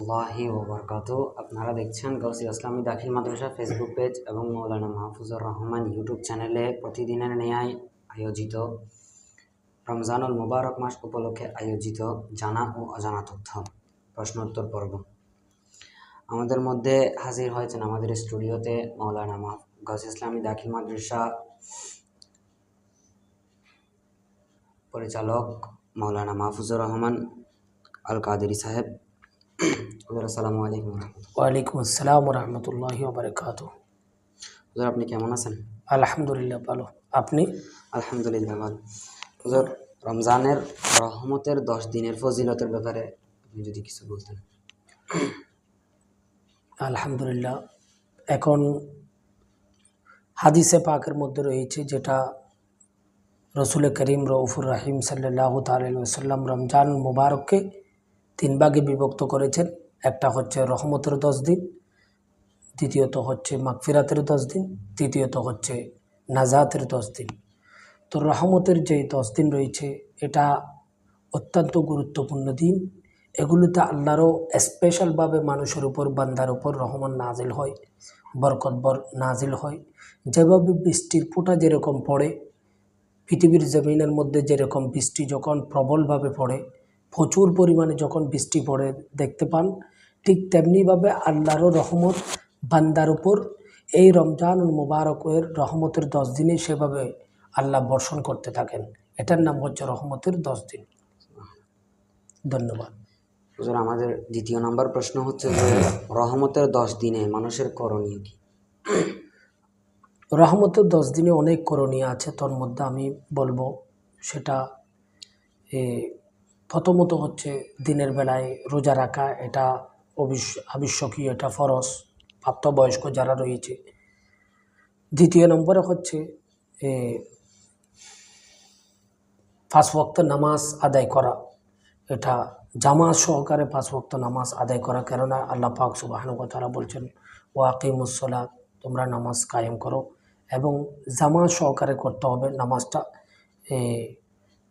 আল্লাহি ওবরকাত। আপনারা দেখছেন গৌসি ইসলামী দাখিল মাদ্রাসা ফেসবুক পেজ এবং মৌলানা মাহফুজুর রহমান ইউটিউব চ্যানেলে প্রতিদিনের ন্যায় আয়োজিত রমজানুল মুবারক মাস উপলক্ষে আয়োজিত জানা ও অজানা তথ্য। প্রশ্নোত্তর পর্ব। আমাদের মধ্যে হাজির হয়েছেন আমাদের স্টুডিওতে মৌলানা মাহ গৌসি ইসলামী দাখিল মাদ্রাসা পরিচালক মৌলানা মাহফুজুর রহমান আল কাদেরি সাহেব। আসসালামু আলাইকুম ওয়ালাইকুম আসসালাম রহমতুল্লাহ বারকাত। হুজুর আপনি কেমন আছেন? আলহামদুলিল্লাহ ভালো। আপনি? আলহামদুলিল্লাহ ভালো। হুজুর রমজানের রহমতের দশ দিনের ফজিলতের ব্যাপারে আপনি যদি কিছু বলতেন। আলহামদুলিল্লাহ। এখন হাদিসে পাকের মধ্যে রয়েছে যেটা রসুল করিম রউফুর রাহিম সাল্লাহ তাল্লাম রমজান মুবারককে তিন ভাগে বিভক্ত করেছেন। একটা হচ্ছে রহমতের দশ দিন, দ্বিতীয়ত হচ্ছে মাগফিরাতের দশ দিন, তৃতীয়ত হচ্ছে নাজাতের দশ দিন। তো রহমতের যে দশ দিন রয়েছে, এটা অত্যন্ত গুরুত্বপূর্ণ দিন। এগুলোতে আল্লাহরও স্পেশালভাবে মানুষের উপর, বান্দার উপর রহমান নাজিল হয় বরকতবর নাজিল হয়। যেভাবে বৃষ্টির ফোঁটা যেরকম পড়ে, পৃথিবীর জমিনের মধ্যে যেরকম বৃষ্টি যখন প্রবলভাবে পড়ে প্রচুর পরিমাণে যখন বৃষ্টি পড়ে দেখতে পান ঠিক তেমনিভাবে আল্লাহরও রহমত বান্দার উপর। এই রমজান মুবারকের রহমতের দশ দিনে সেভাবে আল্লাহ বর্ষণ করতে থাকেন। এটার নাম হচ্ছে রহমতের দশ দিন। ধন্যবাদ। হুজুর আমাদের দ্বিতীয় নম্বর প্রশ্ন হচ্ছে যে রহমতের দশ দিনে মানুষের করণীয় কি? রহমতের দশ দিনে অনেক করণীয় আছে তোর মধ্যে আমি বলব সেটা এ, প্রথমত হচ্ছে দিনের বেলায় রোজা রাখা, এটা আবশ্যকীয়, এটা ফরস প্রাপ্তবয়স্ক যারা রয়েছে। দ্বিতীয় নম্বরে হচ্ছে পাঁচ নামাজ আদায় করা। এটা জামাত সহকারে পাঁচ নামাজ আদায় করা, কেননা আল্লাহ পাক সুবাহানু তারা বলছেন ওয়াকিমুসলাত তোমরা নামাজ কায়েম করো। এবং জামাত সহকারে করতে হবে নামাজটা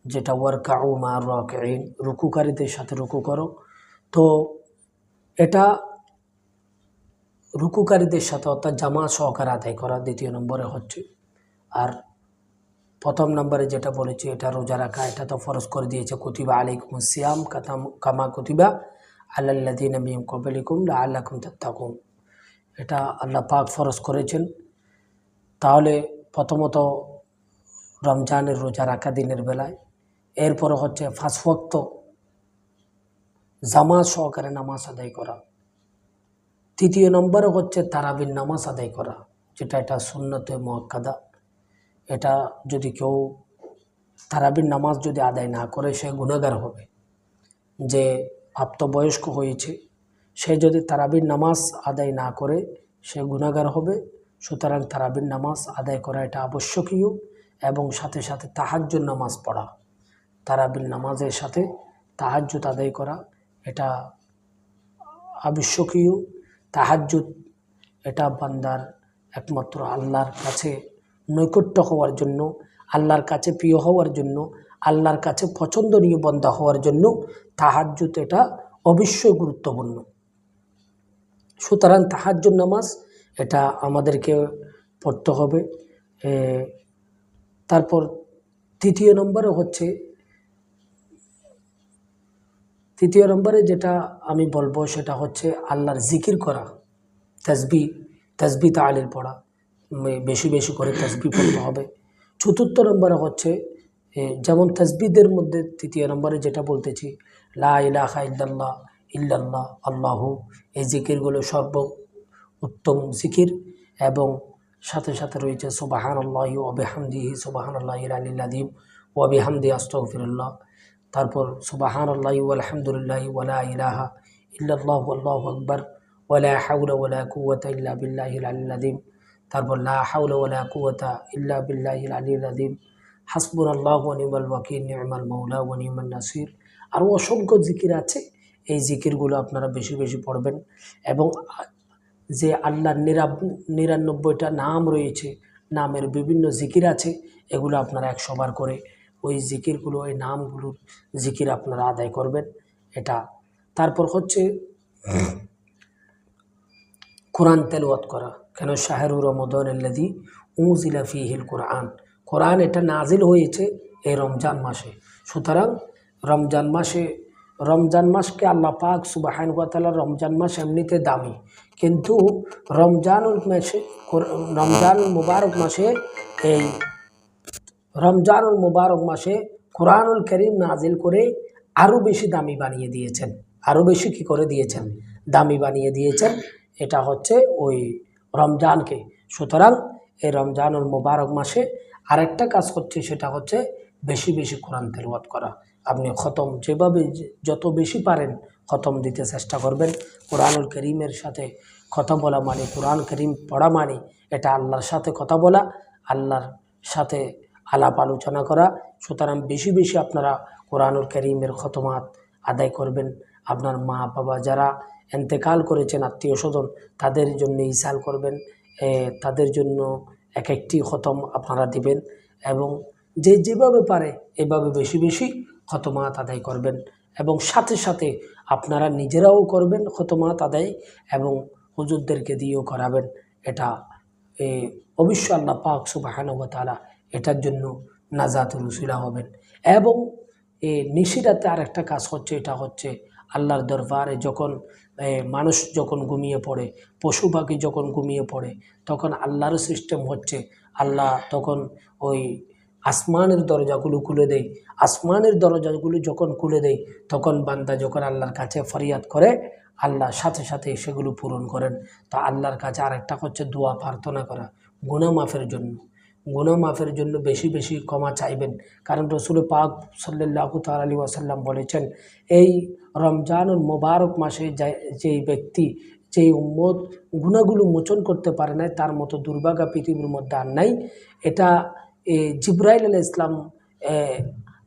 যেটা ওয়ারকাউ মা রক রাকিন রুকুকারীদের সাথে রুকু করো। তো এটা রুকুকারীদের সাথে অর্থাৎ জামা সহকারে আদায় করা দ্বিতীয় নম্বরে হচ্ছে। আর প্রথম নম্বরে যেটা বলেছি, এটা রোজা রাখা, এটা তো ফরজ করে দিয়েছে। কুতিবা আলাইকুম সিয়াম কাতাম কামা কুতিবা আল্লাদিন মিম কবলিকুম আল্লাকুম তাত্তাকুম এটা আল্লাহ পাক ফরজ করেছেন। তাহলে প্রথমত রমজানের রোজা রাখা দিনের বেলায় এরপরে হচ্ছে ফাঁসফক্ত জামাত সহকারে নামাজ আদায় করা। তৃতীয় নম্বরে হচ্ছে তারাবির নামাজ আদায় করা, যেটা এটা সুন্নতে মোয়াক্কাদা। এটা যদি কেউ তারাবির নামাজ যদি আদায় না করে, সে গুণাগার হবে। যে প্রাপ্তবয়স্ক হয়েছে, সে যদি তারাবির নামাজ আদায় না করে, সে গুণাগার হবে। সুতরাং তারাবির নামাজ আদায় করা এটা আবশ্যকীয় এবং সাথে সাথে তাহাজ্জুদ নামাজ পড়া। তারাবির নামাজের সাথে তাহাজ্জুদ আদায় করা, এটা আবশ্যকীয়। তাহাজ্জুদ, এটা বান্দার একমাত্র আল্লাহর কাছে নৈকট্য হওয়ার জন্য, আল্লাহর কাছে প্রিয় হওয়ার জন্য, আল্লাহর কাছে পছন্দনীয় বন্দা হওয়ার জন্য তাহাজ্জুদ এটা অবশ্যই গুরুত্বপূর্ণ। সুতরাং তাহাজ্জুদ নামাজ এটা আমাদেরকে পড়তে হবে। তারপর তৃতীয় নম্বরে হচ্ছে তৃতীয় নম্বরে যেটা আমি বলব সেটা হচ্ছে আল্লাহর জিকির করা, তসবি তসবি তালির পড়া বেশি বেশি করে তসবি পড়তে হবে। চতুর্থ নম্বরে হচ্ছে যেমন তসবিদের মধ্যে তৃতীয় নম্বরে যেটা বলতেছি, লা ইলাহা ইল্লাল্লাহ ইল্লাল্লাহ, আল্লাহু, এই জিকিরগুলো সর্ব উত্তম জিকির এবং সাথে সাথে রয়েছে সুবাহান আল্লাহি ওবেহামদিহি সুবাহান আল্লাহ আলিল্লাদিম ওয়াবিহামদি আস্তফিরুল্লাহ তারপর সুবাহান আল্লাহ আলহামদুলিল্লাহ ওয়ালা ইলাহা ইল্লাল্লাহু আল্লাহু আকবার ওয়ালা হাওলা ওয়ালা কুওয়াতা ইল্লা বিল্লাহিল আলিল আযীম। তারপর লা হাওলা ওয়ালা কুওয়াতা ইল্লা বিল্লাহিল আলিল আযীম। হাসবুনাল্লাহু ওয়া নি'মাল ওয়াকিল, নি'মাল ওয়া নি'মান নাসির। আরও অসংখ্য জিকির আছে, এই জিকিরগুলো আপনারা বেশি বেশি পড়বেন। এবং যে আল্লাহর নিরাব, নিরানব্বইটা নাম রয়েছে, নামের বিভিন্ন জিকির আছে, এগুলো আপনারা একশো বার করে ওই জিকিরগুলো, ওই নামগুলোর জিকির আপনারা আদায় করবেন। এটা তারপর হচ্ছে কোরআন তেলওয়াত করা। কেন? শাহরুর রমদন আল্লাদি উজিলা ফিহিল কোরআন। কোরআন এটা নাজিল হয়েছে এই রমজান মাসে। সুতরাং রমজান মাসে, রমজান মাসকে আল্লাহ পাক সুবাহান তাআলা রমজান মাস এমনিতে দামি। কিন্তু রমজানুল মাসে রমজান মুবারক মাসে এই রমজানুল মুবারক মাসে কোরআনুল করিম নাজিল করে আরও বেশি দামি বানিয়ে দিয়েছেন। আরও বেশি কি করে দিয়েছেন? দামি বানিয়ে দিয়েছেন। এটা হচ্ছে ওই রমজানকে। সুতরাং এই রমজানুল মুবারক মাসে আরেকটা কাজ করছে সেটা হচ্ছে বেশি বেশি কোরআন তেলওয়াত করা। আপনি খতম যেভাবে যত বেশি পারেন খতম দিতে চেষ্টা করবেন। কোরআনুল করিমের সাথে কথা বলা মানে কোরআন করিম পড়া মানে এটা আল্লাহর সাথে কথা বলা, আল্লাহর সাথে আলাপ আলোচনা করা। সুতরাং বেশি বেশি আপনারা কোরআনুল করিমের খতমাত আদায় করবেন। আপনার মা বাবা যারা এন্তেকাল করেছেন আত্মীয় স্বজন তাদের জন্য ইসাল করবেন। তাদের জন্য এক একটি খতম আপনারা দিবেন এবং যে যেভাবে পারে এভাবে বেশি বেশি খতমাত আদায় করবেন এবং সাথে সাথে আপনারা নিজেরাও করবেন খতমাত আদায় এবং হুজুরদেরকে দিয়েও করাবেন। এটা এ, অবশ্যই আল্লাহ পাক সুবাহানুবতালা এটার জন্য নাজাতুল রসুলা হবেন। এবং এ নিশিরাতে আরেকটা কাজ হচ্ছে, এটা হচ্ছে আল্লাহর দরবারে যখন মানুষ যখন ঘুমিয়ে পড়ে, পশু পাখি যখন ঘুমিয়ে পড়ে, তখন আল্লাহর সিস্টেম হচ্ছে, আল্লাহ তখন ওই আসমানের দরজাগুলো খুলে দেয়। আসমানের দরজাগুলো যখন খুলে দেয়, তখন বান্দা যখন আল্লাহর কাছে ফরিয়াদ করে, আল্লাহ সাথে সাথে সেগুলো পূরণ করেন। তো আল্লাহর কাছে আরেকটা হচ্ছে দোয়া প্রার্থনা করা, গুনাহ মাফের জন্য। গুনাহ মাফের জন্য বেশি বেশি ক্ষমা চাইবেন। কারণ রসুল পাক সাল্লাহ তাল আলী ওয়াসাল্লাম বলেছেন, এই রমজানুল মোবারক মাসে যেই ব্যক্তি, যেই উম্মত গুণাগুলো মোচন করতে পারে নাই, তার মতো দুর্ভাগা পৃথিবীর মধ্যে আর নাই। এটা জিব্রাইল আল ইসলাম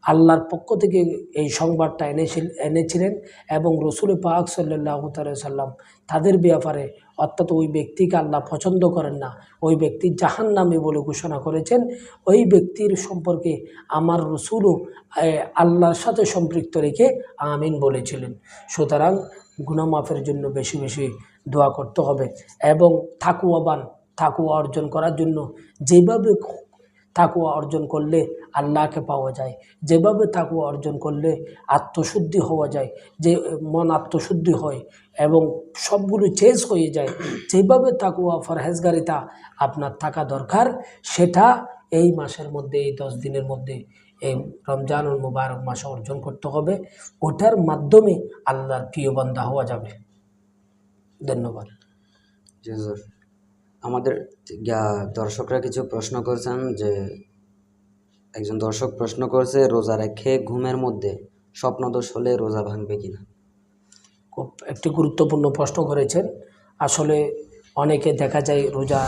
আল্লাহর পক্ষ থেকে এই সংবাদটা এনেছিল এনেছিলেন এবং রসুল পাক সাল্লাহ সাল্লাম তাদের ব্যাপারে অর্থাৎ ওই ব্যক্তিকে আল্লাহ পছন্দ করেন না, ওই ব্যক্তি জাহান নামে বলে ঘোষণা করেছেন, ওই ব্যক্তির সম্পর্কে আমার রসুলও আল্লাহর সাথে সম্পৃক্ত রেখে আমিন বলেছিলেন। সুতরাং গুণামাফের জন্য বেশি বেশি দোয়া করতে হবে এবং থাকুয়াবান থাকুয়া অর্জন করার জন্য যেভাবে তাকুয়া অর্জন করলে আল্লাহকে পাওয়া যায়। যেভাবে তাকুয়া অর্জন করলে আত্মশুদ্ধি হওয়া যায়, যে মন আত্মশুদ্ধি হয় এবং সবগুলো চেঞ্জ হয়ে যায়, যেভাবে তাকুয়া ফরহেজগারিতা আপনার থাকা দরকার, সেটা এই মাসের মধ্যে, এই দশ দিনের মধ্যে, এই রমজানুল মুবারক মাসে অর্জন করতে হবে। ওটার মাধ্যমে আল্লাহর প্রিয় বান্দা হওয়া যাবে। ধন্যবাদ। আমাদের দর্শকরা কিছু প্রশ্ন করেছেন যে, একজন দর্শক প্রশ্ন করেছে, রোজা রেখে ঘুমের মধ্যে স্বপ্নদোষ হলে রোজা ভাঙবে কি না খুব একটি গুরুত্বপূর্ণ প্রশ্ন করেছেন। আসলে অনেকে দেখা যায় রোজা